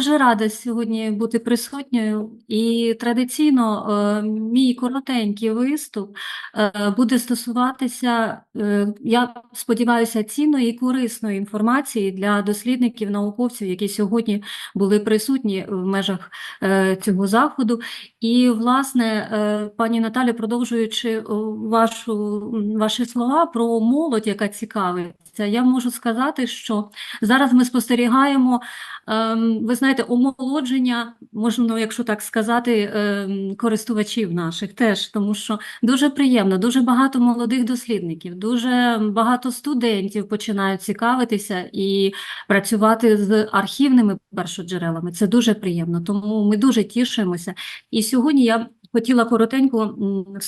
дуже рада сьогодні бути присутньою, і традиційно е, мій коротенький виступ е, буде стосуватися, е, я сподіваюся, цінної і корисної інформації для дослідників, науковців, які сьогодні були присутні в межах цього заходу. І, власне, пані Наталі, продовжуючи вашу, ваші слова про молодь, яка цікавиться, я можу сказати, що зараз ми спостерігаємо. Ем, Ви знаєте, омолодження, можна, якщо так сказати, ем, користувачів наших теж, тому що дуже приємно, дуже багато молодих дослідників, дуже багато студентів починають цікавитися і працювати з архівними першоджерелами. Це дуже приємно, тому ми дуже тішимося. І сьогодні я хотіла коротенько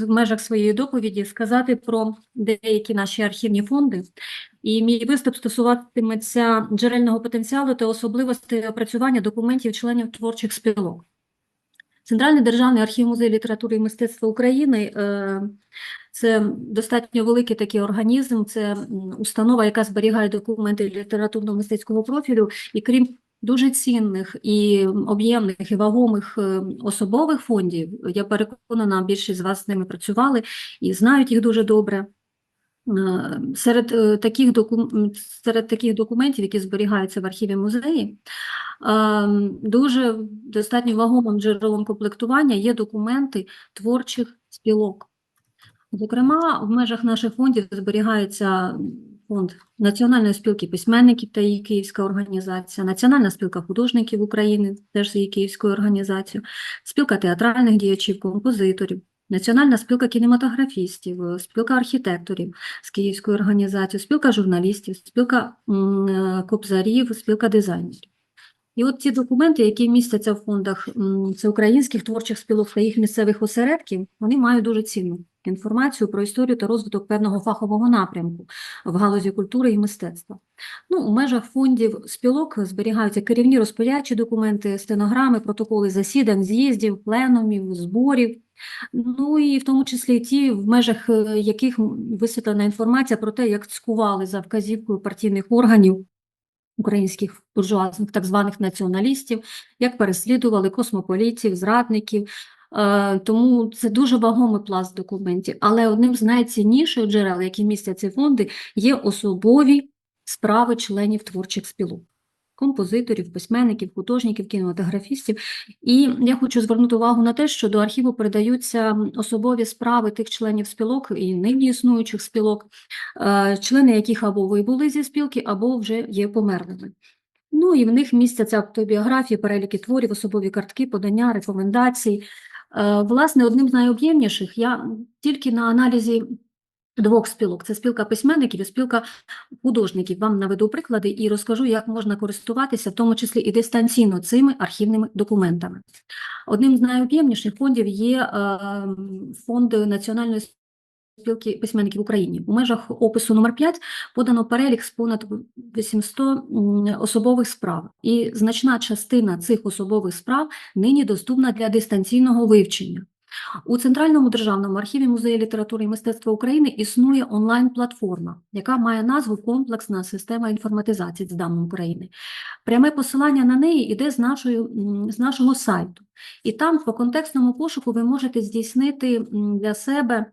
в межах своєї доповіді сказати про деякі наші архівні фонди. І мій виступ стосуватиметься джерельного потенціалу та особливостей опрацювання документів членів творчих спілок. Центральний державний архів музею літератури і мистецтва України е, це достатньо великий такий організм, це установа, яка зберігає документи літературно-мистецького профілю, і крім дуже цінних і об'ємних і вагомих е, особових фондів, я переконана, більшість з вас з ними працювали і знають їх дуже добре. Е, Серед е, таких докум... серед таких документів, які зберігаються в архіві музеї, е, дуже достатньо вагомим джерелом комплектування є документи творчих спілок. Зокрема, в межах наших фондів зберігається фонд Національної спілки письменників та її Київська організація, Національна спілка художників України, теж з її Київською організацією, спілка театральних діячів, композиторів, Національна спілка кінематографістів, е, спілка архітекторів з Київською організацією, спілка журналістів, спілка е, кобзарів, спілка дизайнерів. І от ці документи, які містяться в фондах це українських творчих спілок та їх місцевих осередків, вони мають дуже цінну інформацію про історію та розвиток певного фахового напрямку в галузі культури і мистецтва. Ну, у межах фондів спілок зберігаються керівні розпорядчі документи, стенограми, протоколи засідань, з'їздів, пленумів, зборів. Ну і в тому числі ті, в межах е, яких висвітлена інформація про те, як цькували за вказівкою партійних органів українських буржуазних так званих націоналістів, як переслідували космополітів, зрадників. Е, Тому це дуже вагомий пласт документів. Але одним з найцінніших джерел, які містять ці фонди, є особові справи членів творчих спілок. Композиторів, письменників, художників, кінематографістів. І я хочу звернути увагу на те, що до архіву передаються особові справи тих членів спілок і нині існуючих спілок, е, члени яких або вибули зі спілки, або вже є померлими. Ну і в них містяться автобіографії, переліки творів, особові картки, подання, рекомендації. Е, Власне, одним з найоб'ємніших я тільки на аналізі двох спілок. Це спілка письменників і спілка художників. Вам наведу приклади і розкажу, як можна користуватися, в тому числі і дистанційно, цими архівними документами. Одним з найоб'ємніших фондів є е, фонд Національної спілки письменників в Україні. У межах опису номер 5 подано перелік з понад 800 особових справ. І значна частина цих особових справ нині доступна для дистанційного вивчення. У Центральному державному архіві Музею літератури і мистецтва України існує онлайн-платформа, яка має назву Комплексна система інформатизації з даним України. Пряме посилання на неї йде з, нашої, м, з нашого сайту. І там по контекстному пошуку ви можете здійснити для себе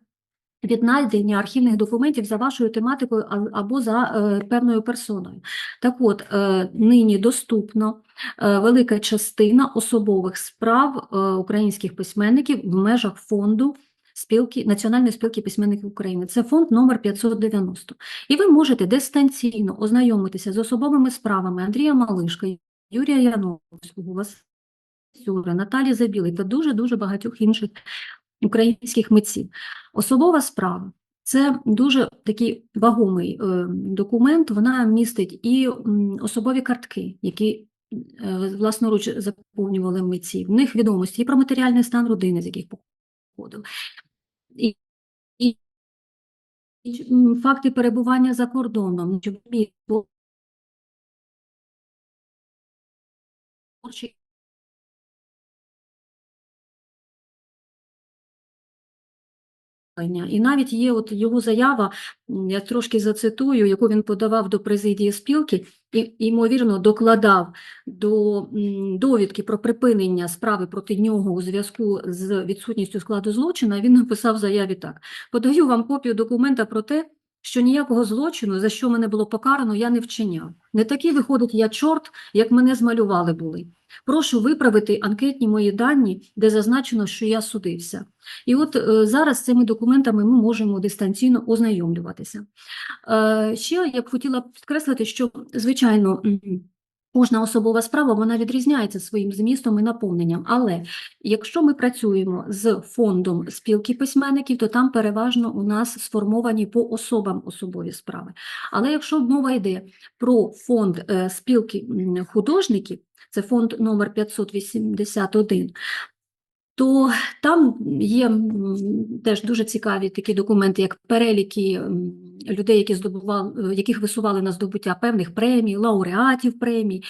віднайдення архівних документів за вашою тематикою або за е, певною персоною. Так от, е, нині доступно е, велика частина особових справ українських письменників в межах фонду спілки, Національної спілки письменників України. Це фонд номер 590. І ви можете дистанційно ознайомитися з особовими справами Андрія Малишка, Юрія Яновського, Василя, Наталі Забілий та дуже-дуже багатьох інших українських митців. Особова справа це дуже такий вагомий е, документ. Вона містить і особові картки, які е, власноруч заповнювали митці. В них відомості і про матеріальний стан родини, з яких походив, і, і, і факти перебування за кордоном, творчий І навіть є от його заява, я трошки зацитую, яку він подавав до президії спілки, і, ймовірно, докладав до довідки про припинення справи проти нього у зв'язку з відсутністю складу злочину. Він написав заяві так: подаю вам копію документа про те, що ніякого злочину, за що мене було покарано, я не вчиняв. Не такий виходить я чорт, як мене змалювали були. Прошу виправити анкетні мої дані, де зазначено, що я судився. І от е, зараз цими документами ми можемо дистанційно ознайомлюватися. Е, ще я б хотіла підкреслити, що, звичайно, кожна особова справа вона відрізняється своїм змістом і наповненням. Але якщо ми працюємо з фондом спілки письменників, то там переважно у нас сформовані по особам особові справи. Але якщо мова йде про фонд е, спілки художників, це фонд номер 581, то там є теж дуже цікаві такі документи, як переліки людей, які здобували, яких висували на здобуття певних премій, лауреатів премій,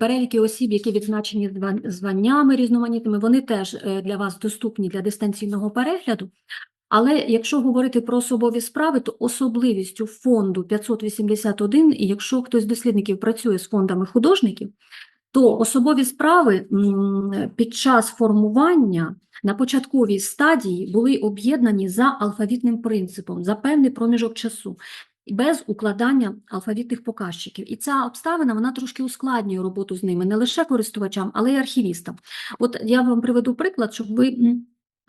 переліки осіб, які відзначені званнями різноманітними, вони теж е, для вас доступні для дистанційного перегляду. Але якщо говорити про особові справи, то особливістю фонду 581, і якщо хтось з дослідників працює з фондами художників, то особові справи під час формування на початковій стадії були об'єднані за алфавітним принципом, за певний проміжок часу. Без укладання алфавітних показчиків. І ця обставина вона трошки ускладнює роботу з ними не лише користувачам, але й архівістам. От я вам приведу приклад, щоб ви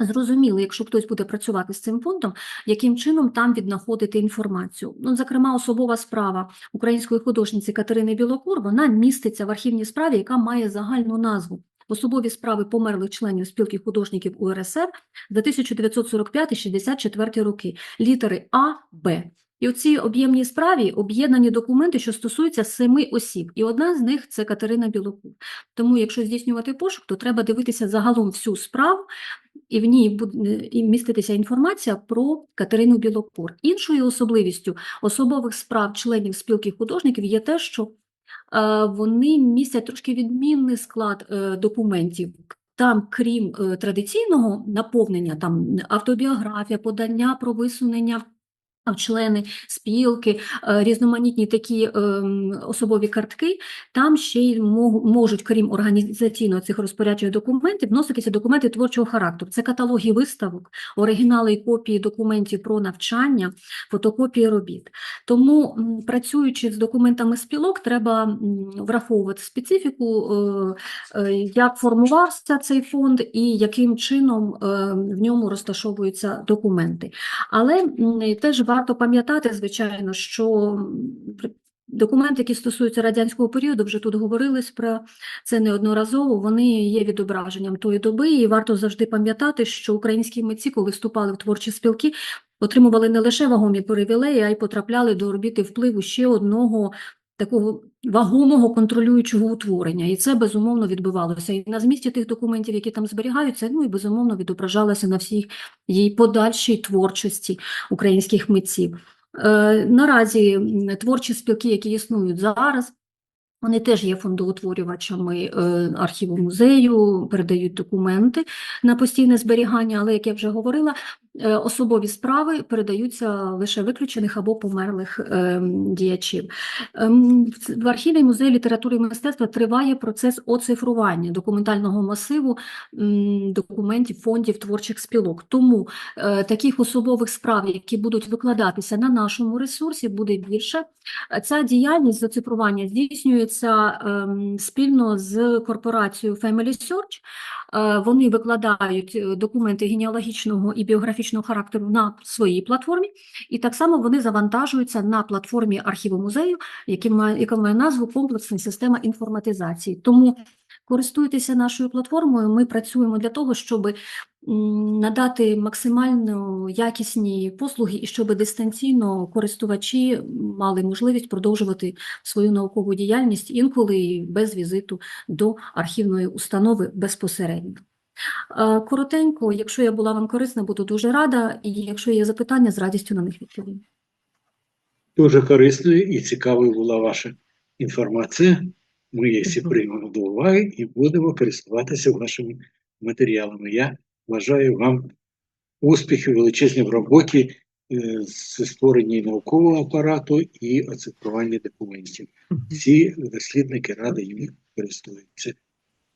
м, зрозуміли, якщо хтось буде працювати з цим фондом, яким чином там віднаходити інформацію. Ну, зокрема, особова справа української художниці Катерини Білокур, вона міститься в архівній справі, яка має загальну назву. Особові справи померлих членів спілки художників УРСР за 1945-64 роки, літери А, Б. І у цій об'ємній справі об'єднані документи, що стосуються семи осіб, і одна з них це Катерина Білокур. Тому, якщо здійснювати пошук, то треба дивитися загалом всю справу, і в ній буде і міститися інформація про Катерину Білокур. Іншою особливістю особових справ членів спілки художників є те, що е, вони містять трошки відмінний склад е, документів. Там, крім е, традиційного наповнення, там автобіографія, подання про висунення в члени спілки, е, різноманітні такі ем, особові картки, там ще й можуть, крім організаційно цих розпорядчих документів, вноситися документи творчого характеру. Це каталоги виставок, оригінали і копії документів про навчання, фотокопії робіт. Тому, працюючи з документами спілок, треба враховувати специфіку, е, е, як формувався цей фонд і яким чином в ньому розташовуються документи. Але теж варто пам'ятати, звичайно, що документи, які стосуються радянського періоду, вже тут говорилось про це неодноразово, вони є відображенням тої доби, і варто завжди пам'ятати, що українські митці, коли вступали в творчі спілки, отримували не лише вагомі привілеї, а й потрапляли до орбіти впливу ще одного такого вагомого контролюючого утворення. І це безумовно відбувалося і на змісті тих документів, які там зберігаються, ну і безумовно відображалося на всій її подальшій творчості українських митців. Е, наразі творчі спілки, які існують зараз, вони теж є фондоутворювачами е, архіву музею, передають документи на постійне зберігання, але, як я вже говорила, е, особові справи передаються лише виключених або померлих е, діячів. Ем, в архіві музею літератури і мистецтва триває процес оцифрування документального масиву документів фондів творчих спілок. Тому таких особових справ, які будуть викладатися на нашому ресурсі, буде більше. Ця діяльність з оцифрування здійснюється ем, спільно з корпорацією Family Search. Е, Вони викладають е, документи генеалогічного і біографічного характеру на своїй платформі, і так само вони завантажуються на платформі архіву музею, яка має назву комплексна система інформатизації. Тому користуйтеся нашою платформою. Ми працюємо для того, щоб надати максимально якісні послуги і щоб дистанційно користувачі мали можливість продовжувати свою наукову діяльність інколи без візиту до архівної установи безпосередньо. Е, Коротенько, якщо я була вам корисна, буду дуже рада, і якщо є запитання, з радістю на них відповім. Дуже корисною і цікавою була ваша інформація. Ми її всі приймемо до уваги і будемо користуватися вашими матеріалами. Я бажаю вам успіхів величезні в роботі е, з створенні наукового апарату і оцифрування документів. Всі дослідники ради їм користуються.